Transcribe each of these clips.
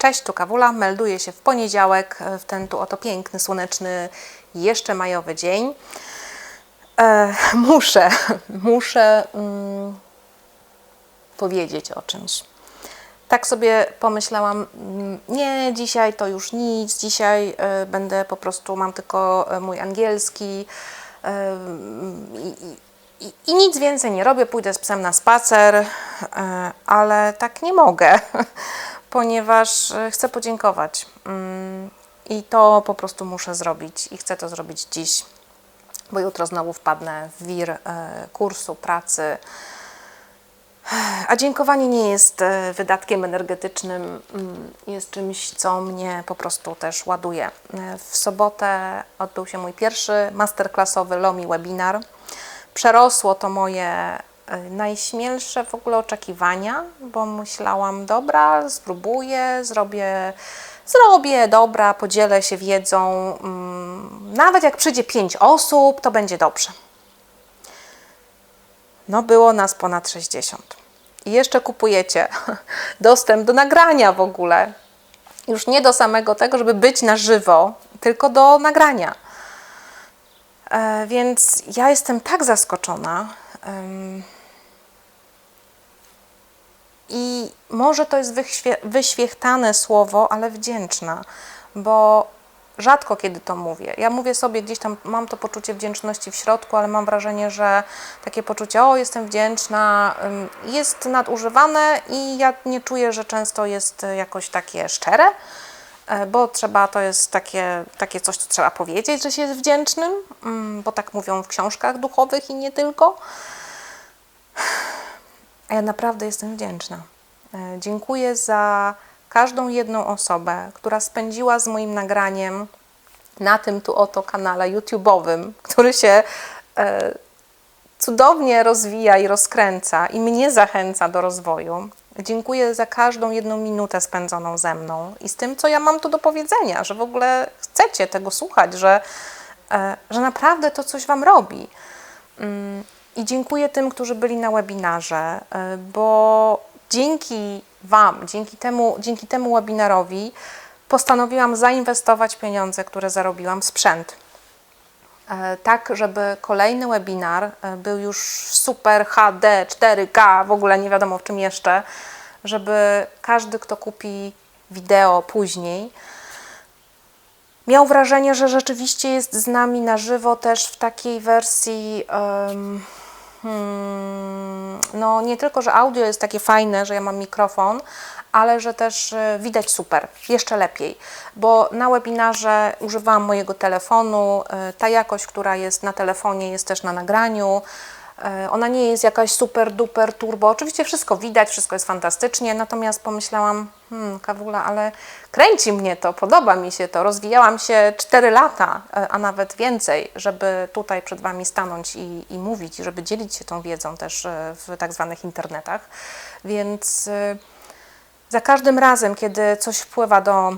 Cześć, tu Kawula. Melduję się w poniedziałek, e, w ten tu oto piękny, słoneczny, jeszcze majowy dzień. E, muszę, muszę mm, powiedzieć o czymś. Tak sobie pomyślałam, mm, nie, dzisiaj to już nic, dzisiaj e, będę po prostu, mam tylko e, mój angielski e, i, i, i, i nic więcej nie robię, pójdę z psem na spacer, ale tak nie mogę, ponieważ e, chcę podziękować. Mm, I to po prostu muszę zrobić i chcę to zrobić dziś, bo jutro znowu wpadnę w wir e, kursu, pracy. A dziękowanie nie jest e, wydatkiem energetycznym, mm, jest czymś, co mnie po prostu też ładuje. W sobotę odbył się mój pierwszy masterclassowy LOMI webinar. Przerosło to moje najśmielsze w ogóle oczekiwania, bo myślałam, dobra, spróbuję, zrobię, zrobię, dobra, podzielę się wiedzą. mm, Nawet jak przyjdzie pięć osób, to będzie dobrze. No było nas ponad 60. I jeszcze kupujecie dostęp do nagrania w ogóle. Już nie do samego tego, żeby być na żywo, tylko do nagrania. E, więc ja jestem tak zaskoczona. I może to jest wyświe- wyświechtane słowo, ale wdzięczna, bo rzadko kiedy to mówię. Ja mówię sobie gdzieś tam, mam to poczucie wdzięczności w środku, ale mam wrażenie, że takie poczucie, o jestem wdzięczna, jest nadużywane i ja nie czuję, że często jest jakoś takie szczere, e, bo trzeba, to jest takie, takie coś, co trzeba powiedzieć, że się jest wdzięcznym, ym, bo tak mówią w książkach duchowych i nie tylko. A ja naprawdę jestem wdzięczna. E, Dziękuję za każdą jedną osobę, która spędziła z moim nagraniem na tym tu oto kanale YouTube'owym, który się e, cudownie rozwija i rozkręca i mnie zachęca do rozwoju. Dziękuję za każdą jedną minutę spędzoną ze mną i z tym, co ja mam tu do powiedzenia, że w ogóle chcecie tego słuchać, że, e, że naprawdę to coś Wam robi. I dziękuję tym, którzy byli na webinarze, y, bo dzięki Wam, dzięki temu, dzięki temu webinarowi postanowiłam zainwestować pieniądze, które zarobiłam w sprzęt. E, Tak, żeby kolejny webinar e, był już super HD, 4K, w ogóle nie wiadomo w czym jeszcze, żeby każdy, kto kupi wideo później, miał wrażenie, że rzeczywiście jest z nami na żywo też w takiej wersji. em, hmm, no, nie tylko, że audio jest takie fajne, że ja mam mikrofon, ale że też e, widać super, jeszcze lepiej, bo na webinarze używałam mojego telefonu. e, Ta jakość, która jest na telefonie, jest też na nagraniu. E, Ona nie jest jakaś super duper turbo. Oczywiście wszystko widać, wszystko jest fantastycznie, natomiast pomyślałam, hmm, Kawula, ale kręci mnie to, podoba mi się to. Rozwijałam się 4 lata, e, a nawet więcej, żeby tutaj przed Wami stanąć i, i mówić, żeby dzielić się tą wiedzą też e, w tak zwanych internetach. Więc za każdym razem, kiedy coś wpływa do,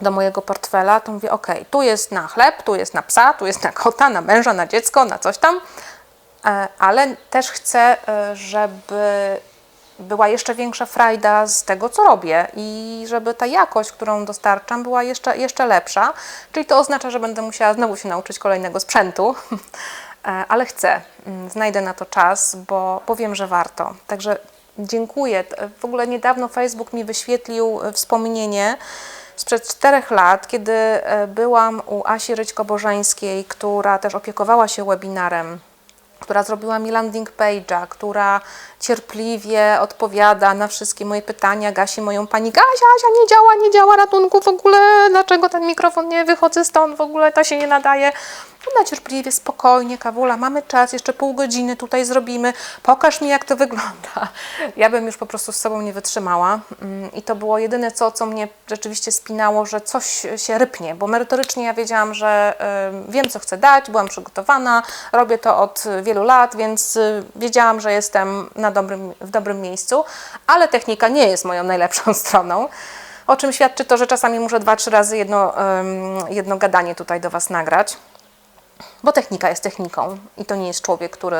do mojego portfela, to mówię, ok, tu jest na chleb, tu jest na psa, tu jest na kota, na męża, na dziecko, na coś tam, ale też chcę, e, żeby była jeszcze większa frajda z tego, co robię i żeby ta jakość, którą dostarczam, była jeszcze, jeszcze lepsza. Czyli to oznacza, że będę musiała znowu się nauczyć kolejnego sprzętu, E, ale chcę, Mm, znajdę na to czas, bo powiem, że warto. Także dziękuję. W ogóle niedawno Facebook mi wyświetlił e, wspomnienie sprzed czterech lat, kiedy e, byłam u Asi Ryćko-Bożańskiej, która też opiekowała się webinarem która zrobiła mi landing page'a, która cierpliwie odpowiada na wszystkie moje pytania, gasi moją panikę. Asia, Asia, nie działa, nie działa ratunku w ogóle, dlaczego ten mikrofon nie wychodzę stąd, w ogóle to się nie nadaje. Ona cierpliwie, spokojnie, Kawula, mamy czas, jeszcze pół godziny tutaj zrobimy, pokaż mi jak to wygląda. Ja bym już po prostu z sobą nie wytrzymała Mm, i to było jedyne co, co mnie rzeczywiście spinało, że coś się rypnie, bo merytorycznie ja wiedziałam, że wiem co chcę dać, byłam przygotowana, robię to od wielu lat, więc y, wiedziałam, że jestem na dobrym, w dobrym miejscu, ale technika nie jest moją najlepszą stroną. O czym świadczy to, że czasami muszę dwa, trzy razy jedno, jedno gadanie tutaj do Was nagrać bo technika jest techniką i to nie jest człowiek, który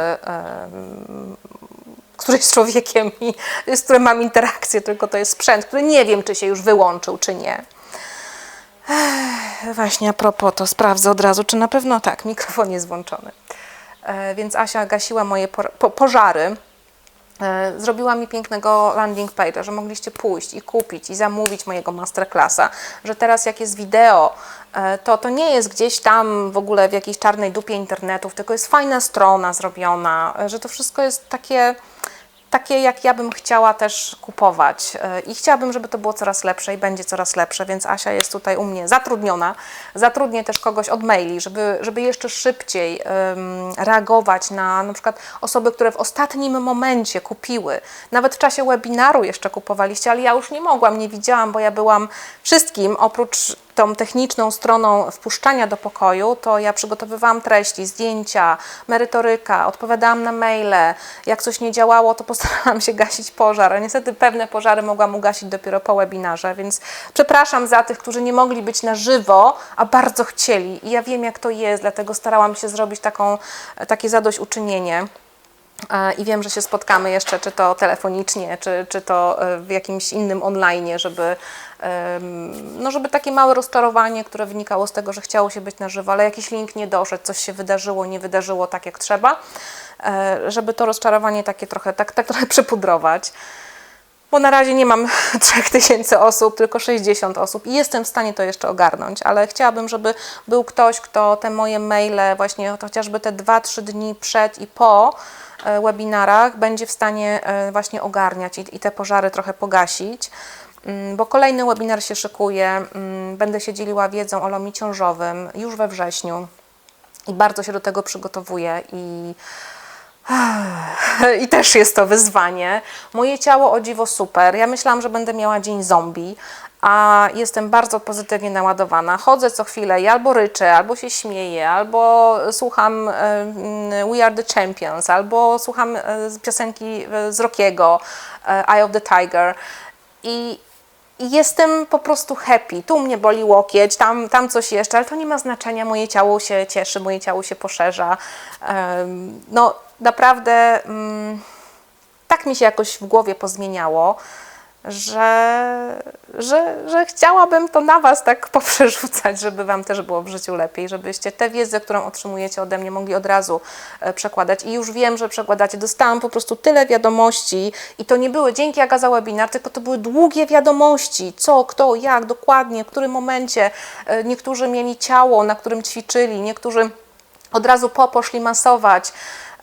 któryś z człowiekiem, i, z którym mam interakcję, tylko to jest sprzęt, który nie wiem, czy się już wyłączył, czy nie. Ech, właśnie a propos, to sprawdzę od razu, czy na pewno tak, mikrofon jest włączony. E, więc Asia gasiła moje po, pożary. E, Zrobiła mi pięknego landing page'a, że mogliście pójść i kupić i zamówić mojego masterclassa, że teraz jak jest wideo, e, to to nie jest gdzieś tam w ogóle w jakiejś czarnej dupie internetów, tylko jest fajna strona zrobiona, e, że to wszystko jest takie, takie jak ja bym chciała też kupować E, i chciałabym, żeby to było coraz lepsze i będzie coraz lepsze, więc Asia jest tutaj u mnie zatrudniona. Zatrudnię też kogoś od maili, żeby, żeby jeszcze szybciej em, reagować na na przykład osoby, które w ostatnim momencie kupiły. Nawet w czasie webinaru jeszcze kupowaliście, ale ja już nie mogłam, nie widziałam, bo ja byłam wszystkim oprócz tą techniczną stroną wpuszczania do pokoju, to ja przygotowywałam treści, zdjęcia, merytoryka, odpowiadałam na maile. Jak coś nie działało, to postarałam się gasić pożar. A niestety pewne pożary mogłam ugasić dopiero po webinarze, więc przepraszam za tych, którzy nie mogli być na żywo, a bardzo chcieli. I ja wiem, jak to jest, dlatego starałam się zrobić taką, takie zadośćuczynienie. E, I wiem, że się spotkamy jeszcze, czy to telefonicznie, czy, czy to e, w jakimś innym online, żeby, no żeby takie małe rozczarowanie, które wynikało z tego, że chciało się być na żywo, ale jakiś link nie doszedł, coś się wydarzyło, nie wydarzyło tak jak trzeba, e, żeby to rozczarowanie takie trochę, tak, tak trochę przypudrować. Bo na razie nie mam 3000 osób, tylko 60 osób i jestem w stanie to jeszcze ogarnąć, ale chciałabym, żeby był ktoś, kto te moje maile, właśnie chociażby te 2-3 dni przed i po e, webinarach, będzie w stanie e, właśnie ogarniać i, te pożary trochę pogasić. Mm, Bo kolejny webinar się szykuje. mm, Będę się dzieliła wiedzą o lomie ciążowym już we wrześniu i bardzo się do tego przygotowuję i i też jest to wyzwanie. Moje ciało o dziwo super. Ja myślałam, że będę miała dzień zombie, a jestem bardzo pozytywnie naładowana. Chodzę co chwilę i albo ryczę, albo się śmieję, albo słucham e, mm, We Are the Champions, albo słucham e, piosenki e, z Rockiego, Eye of the Tiger. I i jestem po prostu happy. Tu mnie boli łokieć, tam, tam coś jeszcze, ale to nie ma znaczenia. Moje ciało się cieszy, moje ciało się poszerza. No, naprawdę mm, tak mi się jakoś w głowie pozmieniało, że, że, że chciałabym to na Was tak poprzerzucać, żeby Wam też było w życiu lepiej, żebyście tę wiedzę, którą otrzymujecie ode mnie, mogli od razu e, przekładać. I już wiem, że przekładacie. Dostałam po prostu tyle wiadomości i to nie były dzięki Aga za webinar, tylko to były długie wiadomości. Co, kto, jak, dokładnie, w którym momencie. E, Niektórzy mieli ciało, na którym ćwiczyli, niektórzy od razu po poszli masować.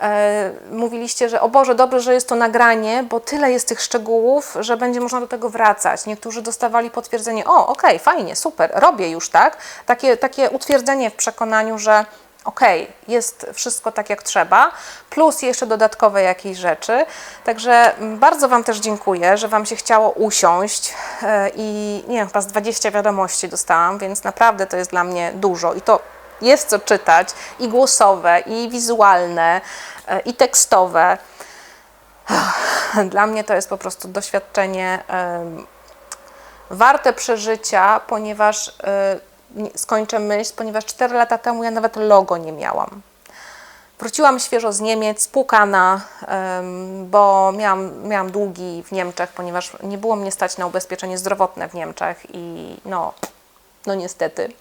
E, mówiliście, że o Boże, dobrze, że jest to nagranie, bo tyle jest tych szczegółów, że będzie można do tego wracać. Niektórzy dostawali potwierdzenie, o okej, fajnie, super, robię już, tak? Takie, takie utwierdzenie w przekonaniu, że okej, jest wszystko tak jak trzeba, plus jeszcze dodatkowe jakieś rzeczy. Także mm, bardzo Wam też dziękuję, że Wam się chciało usiąść e, i nie wiem, chyba z 20 wiadomości dostałam, więc naprawdę to jest dla mnie dużo i to jest co czytać i głosowe, i wizualne, e, i tekstowe. Dla mnie to jest po prostu doświadczenie warte przeżycia, ponieważ nie- skończę myśl, ponieważ 4 lata temu ja nawet logo nie miałam. Wróciłam świeżo z Niemiec, spłukana, bo miałam, miałam długi w Niemczech, ponieważ nie było mnie stać na ubezpieczenie zdrowotne w Niemczech i no, no niestety.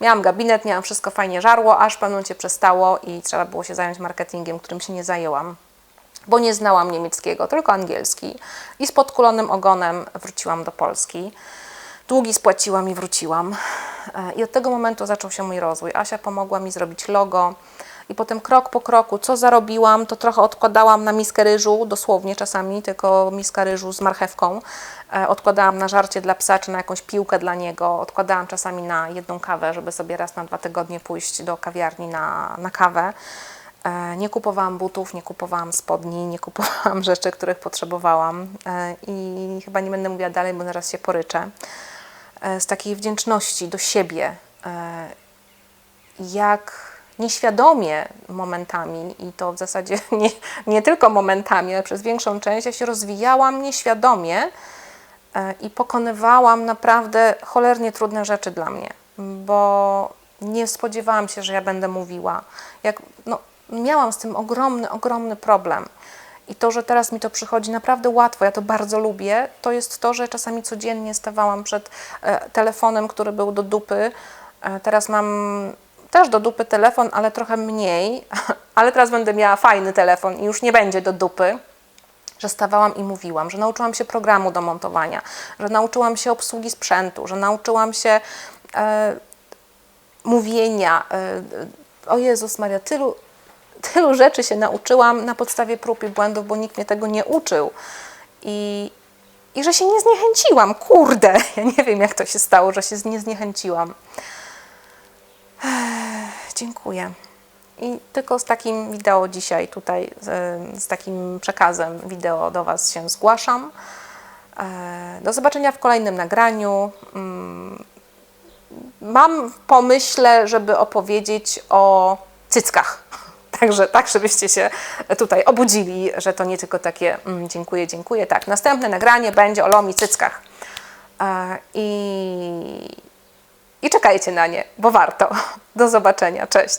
Miałam gabinet, miałam wszystko fajnie żarło, aż w pewnym przestało i trzeba było się zająć marketingiem, którym się nie zajęłam bo nie znałam niemieckiego, tylko angielski. I z podkulonym ogonem wróciłam do Polski. Długi spłaciłam i wróciłam. E, I od tego momentu zaczął się mój rozwój. Asia pomogła mi zrobić logo. I potem krok po kroku, co zarobiłam, to trochę odkładałam na miskę ryżu, dosłownie czasami, tylko miska ryżu z marchewką. E, Odkładałam na żarcie dla psa, czy na jakąś piłkę dla niego. Odkładałam czasami na jedną kawę, żeby sobie raz na dwa tygodnie pójść do kawiarni na, na kawę. E, Nie kupowałam butów, nie kupowałam spodni, nie kupowałam rzeczy, których potrzebowałam E, i chyba nie będę mówiła dalej, bo zaraz się poryczę. Z takiej wdzięczności do siebie, jak nieświadomie momentami, i to w zasadzie nie, nie tylko momentami, ale przez większą część, ja się rozwijałam nieświadomie e, i pokonywałam naprawdę cholernie trudne rzeczy dla mnie, bo nie spodziewałam się, że ja będę mówiła. Jak, no, miałam z tym ogromny, ogromny problem. I to, że teraz mi to przychodzi naprawdę łatwo, ja to bardzo lubię, to jest to, że czasami codziennie stawałam przed e, telefonem, który był do dupy. E, teraz mam też do dupy telefon, ale trochę mniej, ale teraz będę miała fajny telefon i już nie będzie do dupy że stawałam i mówiłam, że nauczyłam się programu do montowania, że nauczyłam się obsługi sprzętu, że nauczyłam się e, mówienia. E, o Jezus Maria, tylu, tylu rzeczy się nauczyłam na podstawie prób i błędów, bo nikt mnie tego nie uczył. I, i że się nie zniechęciłam. Kurde, ja nie wiem, jak to się stało, że się nie zniechęciłam. Ech, dziękuję. I tylko z takim wideo dzisiaj tutaj, z, takim przekazem wideo do Was się zgłaszam. E, Do zobaczenia w kolejnym nagraniu. Mm, Mam w pomyśle, żeby opowiedzieć o cyckach. Także tak, żebyście się tutaj obudzili, że to nie tylko takie mm, dziękuję, dziękuję. Tak, następne nagranie będzie o lomi cyckach. E, I, I czekajcie na nie, bo warto. Do zobaczenia. Cześć.